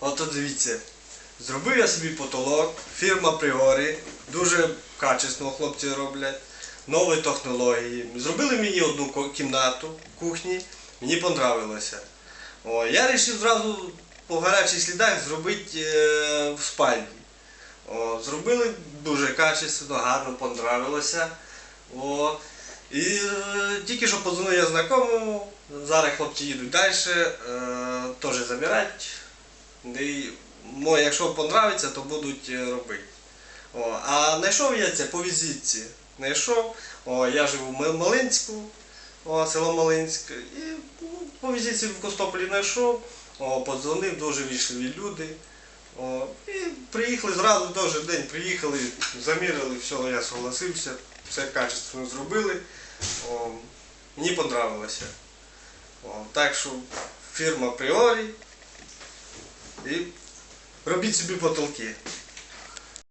От от дивіться. Зробив я собі потолок, фірма Пріорі, дуже качественно хлопці роблять, нові технології. Зробили мені одну кімнату кухні, мені понравилося. О, я вирішив зразу по гарячих слідах зробити е, в спальні. О, зробили дуже качественно, гарно понравилося. О, і е, тільки що подзвонив я знайомому, зараз хлопці їдуть далі, е, теж забирати. І, якщо понравиться, то будуть е, робити. О, а знайшов я це по візитці. Знайшов, о, я живу в Малинську, о, село Малинське, і ну, по візитці в Костополі знайшов, о, подзвонив, дуже вічливі люди. О, і приїхали зразу той же день, приїхали, заміряли, все, я согласився, все качественно зробили. О, мені понравилося. О, так що фірма Пріорі і робіть собі потолки.